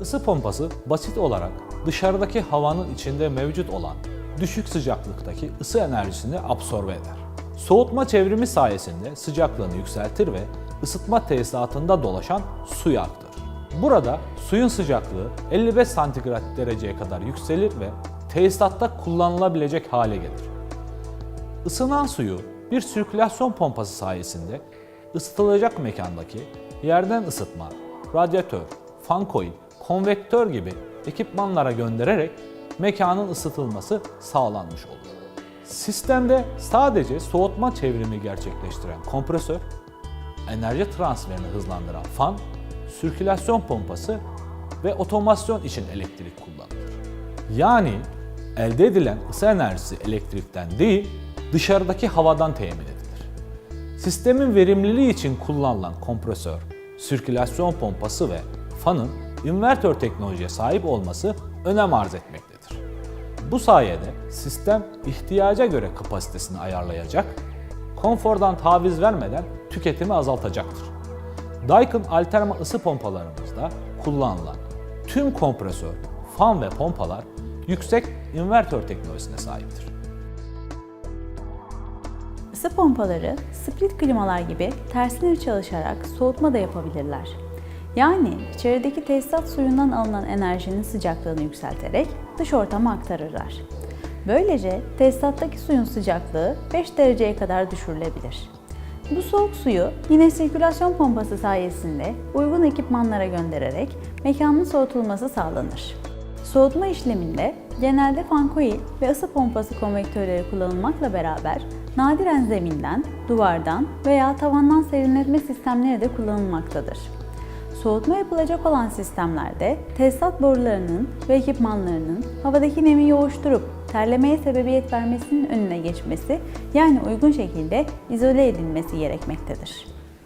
Isı pompası basit olarak dışarıdaki havanın içinde mevcut olan düşük sıcaklıktaki ısı enerjisini absorbe eder. Soğutma çevrimi sayesinde sıcaklığını yükseltir ve ısıtma tesisatında dolaşan suyu aktarır. Burada suyun sıcaklığı 55 santigrat dereceye kadar yükselir ve tesisatta kullanılabilecek hale gelir. Isınan suyu bir sirkülasyon pompası sayesinde ısıtılacak mekandaki yerden ısıtma, radyatör, fan coil, konvektör gibi ekipmanlara göndererek mekanın ısıtılması sağlanmış olur. Sistemde sadece soğutma çevrimi gerçekleştiren kompresör, enerji transferini hızlandıran fan, sirkülasyon pompası ve otomasyon için elektrik kullanılır. Yani elde edilen ısı enerjisi elektrikten değil, dışarıdaki havadan temin edilir. Sistemin verimliliği için kullanılan kompresör, sirkülasyon pompası ve fanın invertör teknolojiye sahip olması önem arz etmektedir. Bu sayede sistem ihtiyaca göre kapasitesini ayarlayacak, konfordan taviz vermeden tüketimi azaltacaktır. Daikin Alterma ısı pompalarımızda kullanılan tüm kompresör, fan ve pompalar yüksek invertör teknolojisine sahiptir. Isı pompaları split klimalar gibi tersine çalışarak soğutma da yapabilirler. Yani içerideki tesisat suyundan alınan enerjinin sıcaklığını yükselterek dış ortama aktarırlar. Böylece tesisattaki suyun sıcaklığı 5 dereceye kadar düşürülebilir. Bu soğuk suyu yine sirkülasyon pompası sayesinde uygun ekipmanlara göndererek mekanın soğutulması sağlanır. Soğutma işleminde genelde fan coil ve ısı pompası konvektörleri kullanılmakla beraber nadiren zeminden, duvardan veya tavandan serinletme sistemleri de kullanılmaktadır. Soğutma yapılacak olan sistemlerde tesisat borularının ve ekipmanlarının havadaki nemi yoğuşturup terlemeye sebebiyet vermesinin önüne geçmesi yani uygun şekilde izole edilmesi gerekmektedir.